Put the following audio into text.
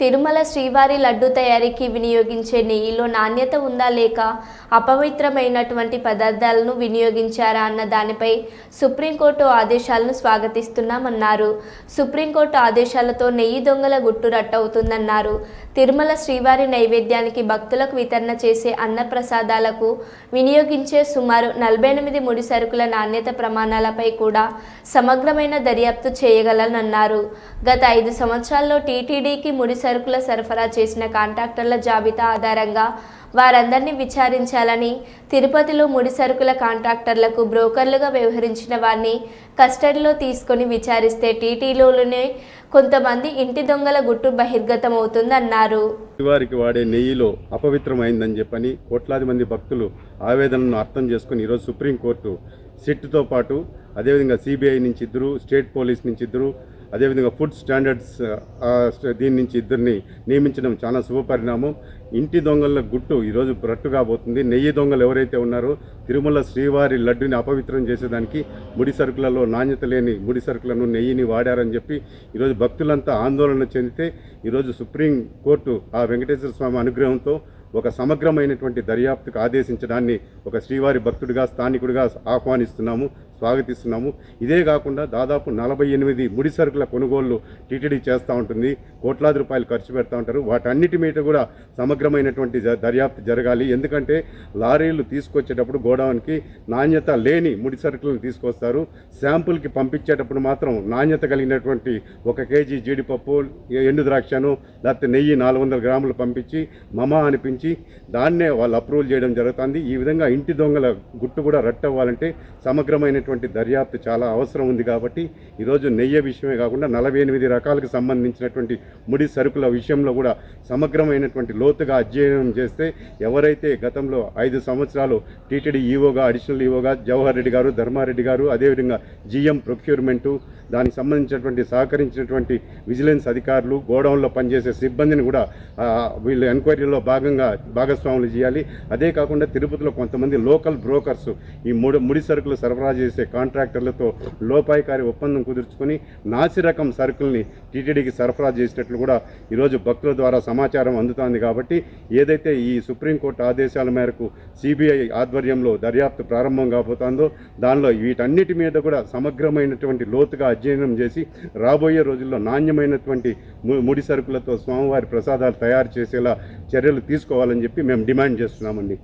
తిరుమల శ్రీవారి లడ్డు తయారీకి వినియోగించే నెయ్యిలో నాణ్యత ఉందా లేక అపవిత్రమైనటువంటి పదార్థాలను వినియోగించారా అన్న దానిపై సుప్రీంకోర్టు ఆదేశాలను స్వాగతిస్తున్నామన్నారు. సుప్రీంకోర్టు ఆదేశాలతో నెయ్యి దొంగల గుట్టు రట్టవుతుందన్నారు. తిరుమల శ్రీవారి నైవేద్యానికి భక్తులకు వితరణ చేసే అన్న ప్రసాదాలకు వినియోగించే సుమారు నలభై ఎనిమిది ముడి సరుకుల నాణ్యత ప్రమాణాలపై కూడా సమగ్రమైన దర్యాప్తు చేయగలనన్నారు. గత ఐదు సంవత్సరాల్లో టీటీడీకి ముడి సరుకుల సరఫరా చేసిన కాంట్రాక్టర్ల జాబితా ఆధారంగా వారందరినీ విచారించాలని తిరుపతిలో ముడి సరుకుల కాంట్రాక్టర్లకు బ్రోకర్లుగా వ్యవహరించిన వారిని కస్టడీలో తీసుకొని విచారిస్తే టీటీలోనే కొంతమంది ఇంటి దొంగల గుట్టు బహిర్గతం అవుతుందన్నారు వారికి వాడే నెయ్యిలో అపవిత్రమైందని చెప్పని కోట్లాది మంది భక్తులు ఆవేదనను అర్థం చేసుకుని ఈరోజు సుప్రీంకోర్టు సిట్తో పాటు అదేవిధంగా సిబిఐ నుంచి ఇద్దరు స్టేట్ పోలీస్ నుంచి ఇద్దరు అదేవిధంగా ఫుడ్ స్టాండర్డ్స్ దీని నుంచి ఇద్దరిని నియమించడం చాలా శుభపరిణామం ఇంటి దొంగల గుట్టు ఈరోజు బ్రట్టు కాబోతుంది. నెయ్యి దొంగలు ఎవరైతే ఉన్నారో తిరుమల శ్రీవారి లడ్డుని అపవిత్రం చేసేదానికి ముడి సరుకులలో నాణ్యత లేని ముడి సరుకులను నెయ్యిని వాడారని చెప్పి ఈరోజు భక్తులంతా ఆందోళన చెందితే ఈరోజు సుప్రీం కోర్టు ఆ వెంకటేశ్వర స్వామి అనుగ్రహంతో ఒక సమగ్రమైనటువంటి దర్యాప్తుకు ఆదేశించడాన్ని ఒక శ్రీవారి భక్తుడిగా స్థానికుడిగా ఆహ్వానిస్తున్నాము. స్వాగతిస్తున్నాము. ఇదే కాకుండా దాదాపు నలభై ఎనిమిది ముడి సరుకుల కొనుగోళ్ళు టీటీడీ చేస్తూ ఉంటుంది. కోట్లాది రూపాయలు ఖర్చు పెడతా ఉంటారు. వాటన్నిటి మీద కూడా సమగ్రమైనటువంటి దర్యాప్తు జరగాలి. ఎందుకంటే లారీలు తీసుకొచ్చేటప్పుడు గోడౌన్కి నాణ్యత లేని ముడి సరుకులను తీసుకొస్తారు. శాంపుల్కి పంపించేటప్పుడు మాత్రం నాణ్యత కలిగినటువంటి ఒక కేజీ జీడిపప్పు ఎండు ద్రాక్షను లేకపోతే నెయ్యి నాలుగు వందల గ్రాములు పంపించి మమా అనిపించి దాన్నే వాళ్ళు అప్రూవల్ చేయడం జరుగుతుంది. ఈ విధంగా ఇంటి దొంగల గుట్టు కూడా రట్టవ్వాలంటే సమగ్రమైనటువంటి దర్యాప్తు చాలా అవసరం ఉంది కాబట్టి ఈరోజు నెయ్యి విషయమే కాకుండా నలభై ఎనిమిది రకాలకు సంబంధించినటువంటి ముడి సరుకుల విషయంలో కూడా సమగ్రమైనటువంటి లోతుగా అధ్యయనం చేస్తే ఎవరైతే గతంలో ఐదు సంవత్సరాలు టీటీడీ ఈవోగా అడిషనల్ ఈవోగా జవహర్ రెడ్డి గారు ధర్మారెడ్డి గారు అదేవిధంగా జిఎం ప్రొక్యూర్మెంటు దానికి సంబంధించినటువంటి సహకరించినటువంటి విజిలెన్స్ అధికారులు గోడౌన్లో పనిచేసే సిబ్బందిని కూడా వీళ్ళు ఎంక్వైరీలో భాగంగా భాగస్వాములు చేయాలి. అదే కాకుండా తిరుపతిలో కొంతమంది లోకల్ బ్రోకర్స్ ఈ ముడి ముడి సరుకులు సరఫరా చేసి కాంట్రాక్టర్లతో లోపాయికారి ఒప్పందం కుదుర్చుకొని నాసిరకం సరుకుల్ని టీటీడీకి సరఫరా చేసినట్లు కూడా ఈరోజు భక్తుల ద్వారా సమాచారం అందుతోంది కాబట్టి ఏదైతే ఈ సుప్రీంకోర్టు ఆదేశాల మేరకు సిబిఐ ఆధ్వర్యంలో దర్యాప్తు ప్రారంభం కాబోతోందో దానిలో వీటన్నిటి మీద కూడా సమగ్రమైనటువంటి లోతుగా అధ్యయనం చేసి రాబోయే రోజుల్లో నాణ్యమైనటువంటి ము- ముడి సరుకులతో స్వామివారి ప్రసాదాలు తయారు చేసేలా చర్యలు తీసుకోవాలని చెప్పి మేము డిమాండ్ చేస్తున్నామండి.